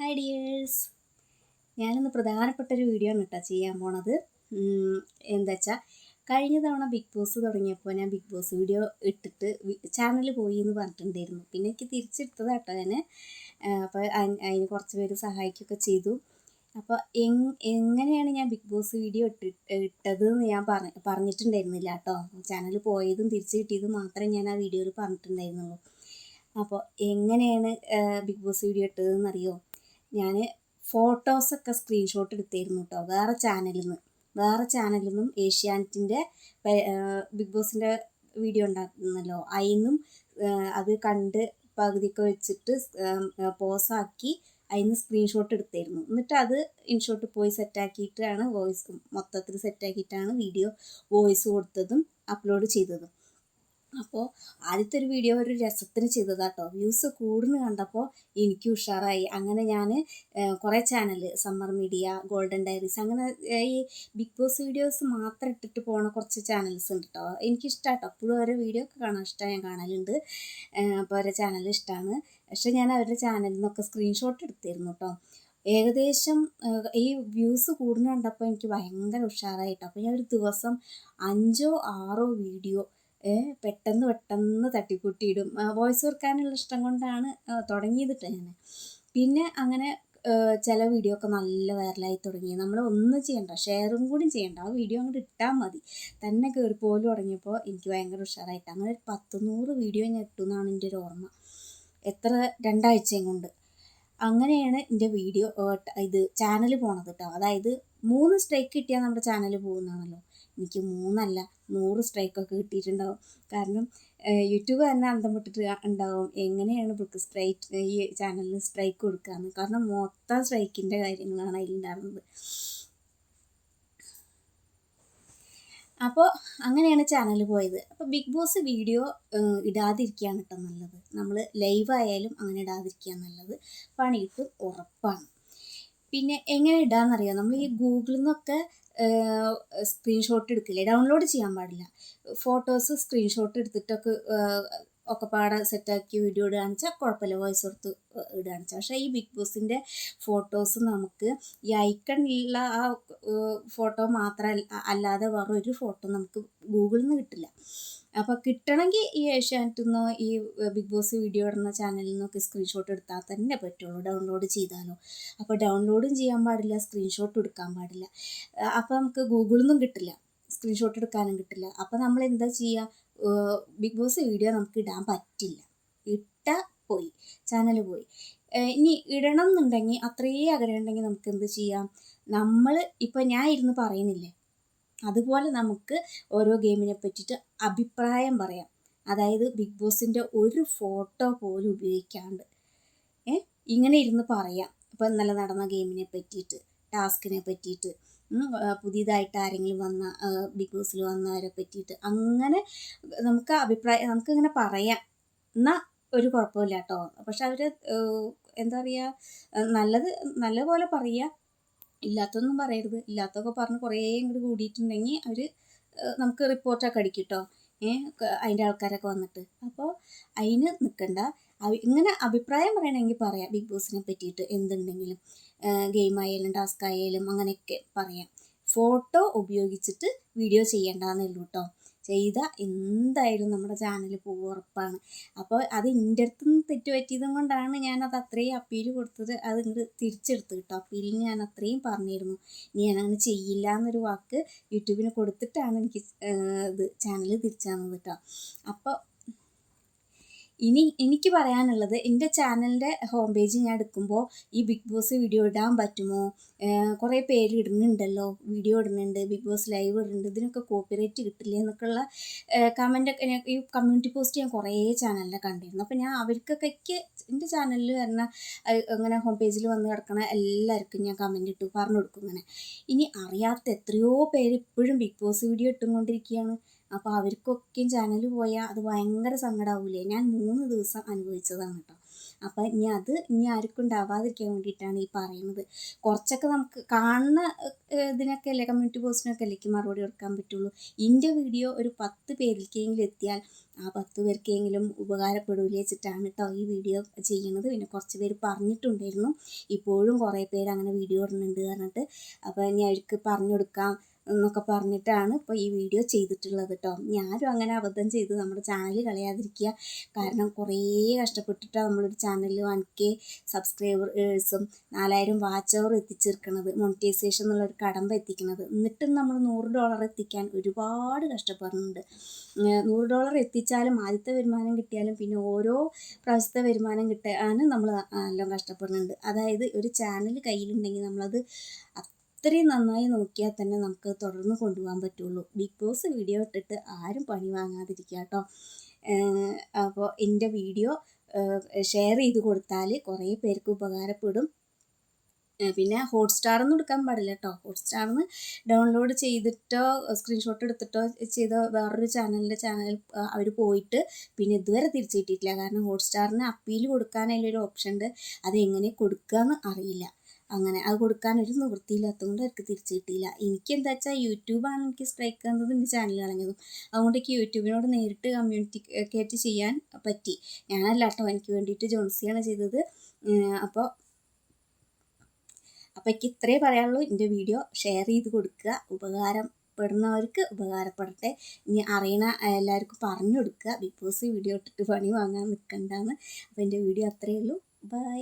Hi dears ഞാനിന്ന് പ്രധാനപ്പെട്ട ഒരു വീഡിയോ ആണ് കേട്ടോ ചെയ്യാൻ പോണത്. എന്താ വെച്ചാൽ കഴിഞ്ഞ തവണ ബിഗ് ബോസ് തുടങ്ങിയപ്പോൾ ഞാൻ ബിഗ് ബോസ് വീഡിയോ ഇട്ടിട്ട് ചാനൽ പോയി എന്ന് പറഞ്ഞിട്ടുണ്ടായിരുന്നു. പിന്നെ എനിക്ക് തിരിച്ചെടുത്തത് കേട്ടോ ഞാൻ അപ്പോൾ അതിന് കുറച്ച് പേര് സഹായിക്കുകയൊക്കെ ചെയ്തു. അപ്പോൾ എങ്ങനെയാണ് ഞാൻ ബിഗ് ബോസ് വീഡിയോ ഇട്ടി ഇട്ടത് എന്ന് ഞാൻ പറഞ്ഞ പറഞ്ഞിട്ടുണ്ടായിരുന്നില്ല കേട്ടോ ചാനൽ പോയതും തിരിച്ചു കിട്ടിയതും മാത്രമേ ഞാൻ ആ വീഡിയോയിൽ പറഞ്ഞിട്ടുണ്ടായിരുന്നുള്ളൂ. അപ്പോൾ എങ്ങനെയാണ് ബിഗ് ബോസ് വീഡിയോ ഇട്ടതെന്ന് അറിയോ ഞാൻ ഫോട്ടോസൊക്കെ സ്ക്രീൻഷോട്ട് എടുത്തിരുന്നു കേട്ടോ വേറെ ചാനലിൽ നിന്ന് വേറെ ചാനലിൽ നിന്നും ഏഷ്യാനെറ്റിന്റെ ബിഗ് ബോസിന്റെ വീഡിയോ ഉണ്ടാക്കുന്നല്ലോ അതിൽ നിന്നും അത് കണ്ട് പകുതിയൊക്കെ വെച്ചിട്ട് പോസാക്കി അതിൽ നിന്ന് സ്ക്രീൻഷോട്ട് എടുത്തായിരുന്നു എന്നിട്ട് അത് ഇൻഷോട്ട് പോയി സെറ്റാക്കിയിട്ടാണ് വോയിസ് മൊത്തത്തിൽ സെറ്റാക്കിയിട്ടാണ് വീഡിയോ വോയിസ് കൊടുത്തതും അപ്ലോഡ് ചെയ്തതും. അപ്പോൾ ആദ്യത്തെ ഒരു വീഡിയോ ഒരു രസത്തിന് ചെയ്തതാട്ടോ. വ്യൂസ് കൂടുന്നു കണ്ടപ്പോൾ എനിക്ക് ഉഷാറായി. അങ്ങനെ ഞാൻ കുറേ channel summer media golden diaries അങ്ങനെ ഈ ബിഗ് ബോസ് വീഡിയോസ് മാത്രം ഇട്ടിട്ട് പോണ കുറച്ച് ചാനൽസ് ഉണ്ട് കേട്ടോ എനിക്കിഷ്ടമാട്ടോ അപ്പോഴും ഓരോ വീഡിയോ ഒക്കെ കാണാൻ ഇഷ്ടമാണ് ഞാൻ കാണലുണ്ട്. അപ്പോൾ ഓരോ ചാനൽ ഇഷ്ടമാണ് പക്ഷേ ഞാൻ അവരുടെ ചാനലിൽ നിന്നൊക്കെ സ്ക്രീൻഷോട്ട് എടുത്തിരുന്നു കേട്ടോ ഏകദേശം ഈ വ്യൂസ് കൂടുന്ന കണ്ടപ്പോൾ എനിക്ക് ഭയങ്കര ഉഷാറായിട്ടോ. അപ്പോൾ ഞാൻ ഒരു ദിവസം അഞ്ചോ ആറോ വീഡിയോ പെട്ടെന്ന് പെട്ടെന്ന് തട്ടിക്കൂട്ടിയിടും. വോയിസ് ഓർക്കാനുള്ള ഇഷ്ടം കൊണ്ടാണ് തുടങ്ങിയതിട്ട് ഞാൻ. പിന്നെ അങ്ങനെ ചില വീഡിയോ ഒക്കെ നല്ല വൈറലായി തുടങ്ങി. നമ്മൾ ഒന്നും ചെയ്യണ്ട ഷെയറും കൂടി ചെയ്യണ്ട. ആ വീഡിയോ അങ്ങോട്ട് ഇട്ടാൽ മതി. തന്നെ കയറി പോലും തുടങ്ങിയപ്പോൾ എനിക്ക് ഭയങ്കര ഉഷാറായിട്ട്. അങ്ങനെ ഒരു പത്ത് നൂറ് വീഡിയോ ഞാൻ ഇട്ടു എന്നാണ് എന്റെ ഒരു ഓർമ്മ. എത്ര? രണ്ടാഴ്ചയും കൊണ്ട്. അങ്ങനെയാണ് എന്റെ വീഡിയോ ഇത് ചാനൽ പോണത് കേട്ടോ. അതായത് മൂന്ന് സ്ട്രൈക്ക് കിട്ടിയാൽ നമ്മുടെ ചാനൽ പോകുന്നതാണല്ലോ. എനിക്ക് മൂന്നല്ല നൂറ് സ്ട്രൈക്കൊക്കെ കിട്ടിയിട്ടുണ്ടാവും. കാരണം യൂട്യൂബ് തന്നെ അന്തം വിട്ടിട്ട് ഉണ്ടാവും എങ്ങനെയാണ് ബുക്ക് സ്ട്രൈക്ക് ഈ ചാനലിന് സ്ട്രൈക്ക് കൊടുക്കാന്ന്. കാരണം മൊത്തം സ്ട്രൈക്കിന്റെ കാര്യങ്ങളാണ് അതിലുണ്ടാകുന്നത് അപ്പോൾ അങ്ങനെയാണ് ചാനൽ പോയത്. അപ്പോൾ ബിഗ് ബോസ് വീഡിയോ ഇടാതിരിക്കുകയാണ് കേട്ടോ നല്ലത്. നമ്മൾ ലൈവ് ആയാലും അങ്ങനെ ഇടാതിരിക്കുക നല്ലത്. പണി കിട്ടും ഉറപ്പാണ്. പിന്നെ എങ്ങനെ ഇടാന്നറിയാം? നമ്മൾ ഈ ഗൂഗിളിൽ നിന്നൊക്കെ സ്ക്രീൻഷോട്ട് എടുക്കില്ലേ? ഡൗൺലോഡ് ചെയ്യാൻ പാടില്ല. ഫോട്ടോസ് സ്ക്രീൻഷോട്ട് എടുത്തിട്ടൊക്കെ ഒക്കെ പാടെ സെറ്റാക്കി വീഡിയോ ഇടുക വെച്ചാൽ കുഴപ്പമില്ല വോയിസ് കൊടുത്ത് ഇടുകയാണെന്ന് വെച്ചാൽ പക്ഷേ ഈ ബിഗ് ബോസിന്റെ ഫോട്ടോസ് നമുക്ക് ഈ ഐക്കണിലുള്ള ആ ഫോട്ടോ മാത്രം അല്ലാതെ വേറെ ഒരു ഫോട്ടോ നമുക്ക് ഗൂഗിളിൽ നിന്ന് കിട്ടില്ല. അപ്പോൾ കിട്ടണമെങ്കിൽ ഈ ഏഷ്യാനെറ്റിൽ നിന്നോ ഈ ബിഗ് ബോസ് വീഡിയോ ഇടുന്ന ചാനലിൽ നിന്നൊക്കെ സ്ക്രീൻഷോട്ട് എടുത്താൽ തന്നെ പറ്റുള്ളൂ. ഡൗൺലോഡ് ചെയ്താലോ. അപ്പോൾ ഡൗൺലോഡും ചെയ്യാൻ പാടില്ല. സ്ക്രീൻഷോട്ട് എടുക്കാൻ പാടില്ല. അപ്പോൾ നമുക്ക് ഗൂഗിളിൽ നിന്നും കിട്ടില്ല. സ്ക്രീൻഷോട്ട് എടുക്കാനും കിട്ടില്ല. അപ്പോൾ നമ്മൾ എന്താ ചെയ്യുക ബിഗ് ബോസ് വീഡിയോ നമുക്ക് ഇടാൻ പറ്റില്ല. ഇട്ട പോയി. ചാനൽ പോയി. ഇനി ഇടണം എന്നുണ്ടെങ്കിൽ അത്രയേ ആഗ്രഹം ഉണ്ടെങ്കിൽ നമുക്ക് എന്ത് ചെയ്യാം? നമ്മൾ ഇപ്പം ഞാൻ ഇരുന്ന് പറയുന്നില്ലേ? അതുപോലെ നമുക്ക് ഓരോ ഗെയിമിനെ പറ്റിയിട്ട് അഭിപ്രായം പറയാം. അതായത് ബിഗ് ബോസിന്റെ ഒരു ഫോട്ടോ പോലും ഉപയോഗിക്കാണ്ട്. ഇങ്ങനെ ഇരുന്ന് പറയാം. ഇപ്പം ഇന്നലെ നടന്ന ഗെയിമിനെ പറ്റിയിട്ട് ടാസ്കിനെ പറ്റിയിട്ട്. പുതിയതായിട്ട് ആരെങ്കിലും വന്ന ബിഗ് ബോസിൽ വന്നവരെ പറ്റിയിട്ട് അങ്ങനെ നമുക്ക് അഭിപ്രായം നമുക്കിങ്ങനെ പറയാം. എന്നാൽ ഒരു കുഴപ്പമില്ല കേട്ടോ. പക്ഷെ അവർ എന്താ പറയുക നല്ലത് നല്ലപോലെ പറയുക ഇല്ലാത്തൊന്നും പറയരുത്. ഇല്ലാത്തൊക്കെ പറഞ്ഞ് കുറേ ഇങ്ങോട്ട് കൂടിയിട്ടുണ്ടെങ്കിൽ അവർ നമുക്ക് റിപ്പോർട്ടൊക്കെ അടിക്കും കേട്ടോ. അതിന്റെ ആൾക്കാരൊക്കെ വന്നിട്ട്. അപ്പോൾ അതിന് നിൽക്കണ്ട ഇങ്ങനെ അഭിപ്രായം പറയണമെങ്കിൽ പറയാം. ബിഗ് ബോസിനെ പറ്റിയിട്ട് എന്തുണ്ടെങ്കിലും ഗെയിം ആയാലും ടാസ്ക് ആയാലും അങ്ങനെയൊക്കെ പറയാം. ഫോട്ടോ ഉപയോഗിച്ചിട്ട് വീഡിയോ ചെയ്യേണ്ടെന്നുള്ളൂ കേട്ടോ ചെയ്താൽ എന്തായാലും നമ്മുടെ ചാനൽ പോകും ഉറപ്പാണ്. അപ്പോൾ അത് എന്റെ അടുത്ത് നിന്ന് തെറ്റ് പറ്റിയതും കൊണ്ടാണ് ഞാനത് അത്രയും അപ്പീൽ കൊടുത്തത്. അത് ഇങ്ങോട്ട് തിരിച്ചെടുത്ത് കേട്ടോ. അപ്പീലിൽ ഞാൻ അത്രയും പറഞ്ഞിരുന്നു. ഇനി ഞാനങ്ങനെ ചെയ്യില്ല എന്നൊരു വാക്ക് യൂട്യൂബിന് കൊടുത്തിട്ടാണ് എനിക്ക് ഇത് ചാനൽ തിരിച്ചു തന്നത് കേട്ടോ. അപ്പോൾ ഇനി എനിക്ക് പറയാനുള്ളത് എന്റെ ചാനലിന്റെ ഹോം പേജ് ഞാൻ എടുക്കുമ്പോൾ ഈ ബിഗ് ബോസ് വീഡിയോ ഇടാൻ പറ്റുമോ? കുറേ പേര് ഇടുന്നുണ്ടല്ലോ വീഡിയോ ഇടുന്നുണ്ട് ബിഗ് ബോസ് ലൈവ് ഇടുന്നുണ്ട് ഇതിനൊക്കെ കോപ്പിറൈറ്റ് കിട്ടില്ല എന്നൊക്കെയുള്ള കമന്റൊക്കെ ഈ കമ്മ്യൂണിറ്റി പോസ്റ്റ് ഞാൻ കുറേ ചാനലിനെ കണ്ടിരുന്നു. അപ്പോൾ ഞാൻ അവർക്കൊക്കെ എന്റെ ചാനലിൽ വരുന്ന അങ്ങനെ ഹോം പേജിൽ വന്ന് കിടക്കണ എല്ലാവർക്കും ഞാൻ കമന്റ് ഇട്ടു പറഞ്ഞു കൊടുക്കും ഇങ്ങനെ. ഇനി അറിയാത്ത എത്രയോ പേര് ഇപ്പോഴും ബിഗ് ബോസ് വീഡിയോ ഇട്ടുകൊണ്ടിരിക്കുകയാണ് അപ്പോൾ അവർക്കൊക്കെയും ചാനൽ പോയാൽ അത് ഭയങ്കര സങ്കടമാവില്ലേ ഞാൻ മൂന്ന് ദിവസം അനുഭവിച്ചതാണ് കേട്ടോ അപ്പോൾ ഇനി അത് ഇനി ആർക്കും ഉണ്ടാവാതിരിക്കാൻ വേണ്ടിയിട്ടാണ് ഈ പറയുന്നത്. കുറച്ചൊക്കെ നമുക്ക് കാണുന്ന ഇതിനൊക്കെ അല്ലേ കമ്മ്യൂണിറ്റി പോസ്റ്റിനൊക്കെ അല്ലേക്ക് മറുപടി കൊടുക്കാൻ പറ്റുള്ളൂ. എന്റെ വീഡിയോ ഒരു പത്ത് പേരിലേക്കെങ്കിലും എത്തിയാൽ ആ പത്ത് പേർക്കെങ്കിലും ഉപകാരപ്പെടൂലേ വെച്ചിട്ടാണ് കേട്ടോ ഈ വീഡിയോ ചെയ്യുന്നത് പിന്നെ കുറച്ച് പേര് പറഞ്ഞിട്ടുണ്ടായിരുന്നു. ഇപ്പോഴും കുറേ പേര് അങ്ങനെ വീഡിയോ ഇടുന്നുണ്ട് പറഞ്ഞിട്ട്. അപ്പോൾ ഇനി അവർക്ക് പറഞ്ഞു കൊടുക്കാം. എന്നൊക്കെ പറഞ്ഞിട്ടാണ് ഇപ്പോൾ ഈ വീഡിയോ ചെയ്തിട്ടുള്ളത് കേട്ടോ ഞാനും അങ്ങനെ അബദ്ധം ചെയ്ത് നമ്മുടെ ചാനൽ കളയാതിരിക്കുക. കാരണം കുറേ കഷ്ടപ്പെട്ടിട്ടാണ് നമ്മളൊരു ചാനൽ വൺ കെ സബ്സ്ക്രൈബേഴ്സും നാലായിരം വാച്ച് അവർ എത്തിച്ചേർക്കണത്. മോണിറ്റൈസേഷൻ എന്നുള്ളൊരു കടമ്പ എത്തിക്കുന്നത് എന്നിട്ടും നമ്മൾ നൂറ് ഡോളർ എത്തിക്കാൻ ഒരുപാട് കഷ്ടപ്പെടുന്നുണ്ട് നൂറ് ഡോളർ എത്തിച്ചാലും ആദ്യത്തെ വരുമാനം കിട്ടിയാലും പിന്നെ ഓരോ പ്രാവശ്യത്തെ വരുമാനം കിട്ടാനും നമ്മൾ നല്ലോണം കഷ്ടപ്പെടുന്നുണ്ട് അതായത് ഒരു ചാനൽ കയ്യിലുണ്ടെങ്കിൽ നമ്മളത് അത്രയും നന്നായി നോക്കിയാൽ തന്നെ നമുക്ക് തുടർന്ന് കൊണ്ടുപോകാൻ പറ്റുള്ളൂ. ബിഗ് ബോസ് വീഡിയോ ഇട്ടിട്ട് ആരും പണി വാങ്ങാതിരിക്കുക കേട്ടോ. അപ്പോൾ എന്റെ വീഡിയോ ഷെയർ ചെയ്ത് കൊടുത്താൽ കുറേ പേർക്ക് ഉപകാരപ്പെടും. പിന്നെ ഹോട്ട്സ്റ്റാറൊന്നും എടുക്കാൻ പാടില്ല കേട്ടോ. ഹോട്ട്സ്റ്റാറിന്ന് ഡൗൺലോഡ് ചെയ്തിട്ടോ സ്ക്രീൻഷോട്ട് എടുത്തിട്ടോ ചെയ്ത വേറൊരു ചാനലിന്റെ ചാനൽ അവർ പോയിട്ട് പിന്നെ ഇതുവരെ തിരിച്ചു കിട്ടിയിട്ടില്ല. കാരണം ഹോട്ട്സ്റ്റാറിന് അപ്പീൽ കൊടുക്കാനായാലും ഒരു ഓപ്ഷൻ ഉണ്ട്. അത് എങ്ങനെ കൊടുക്കുകയെന്ന് അറിയില്ല. അങ്ങനെ അത് കൊടുക്കാൻ ഒരു നിവൃത്തിയില്ലാത്തതുകൊണ്ട് അവർക്ക് തിരിച്ചു കിട്ടിയില്ല. എനിക്ക് എന്താ വെച്ചാൽ യൂട്യൂബാണ് എനിക്ക് സ്ട്രൈക്ക് തന്നത് എന്റെ ചാനൽ കളഞ്ഞതും അതുകൊണ്ട് എനിക്ക് യൂട്യൂബിനോട് നേരിട്ട് കമ്മ്യൂണിക്കേറ്റ് ചെയ്യാൻ പറ്റി. ഞാനല്ല കേട്ടോ എനിക്ക് വേണ്ടിയിട്ട് ജോൺസിയാണ് ചെയ്തത്. അപ്പോൾ അപ്പോൾ എനിക്ക് ഇത്രേ പറയാനുള്ളൂ. എന്റെ വീഡിയോ ഷെയർ ചെയ്ത് കൊടുക്കുക. ഉപകാരം ഉപകാരപ്പെടുന്നവർക്ക് ഉപകാരപ്പെടട്ടെ. ഇനി അറിയണ എല്ലാവർക്കും പറഞ്ഞു കൊടുക്കുക. ബിഗ് ബോസ് വീഡിയോ ഇട്ടിട്ട് പണി വാങ്ങാൻ നിൽക്കണ്ടാണ് അപ്പോൾ എന്റെ വീഡിയോ അത്രയേ ഉള്ളൂ. ബൈ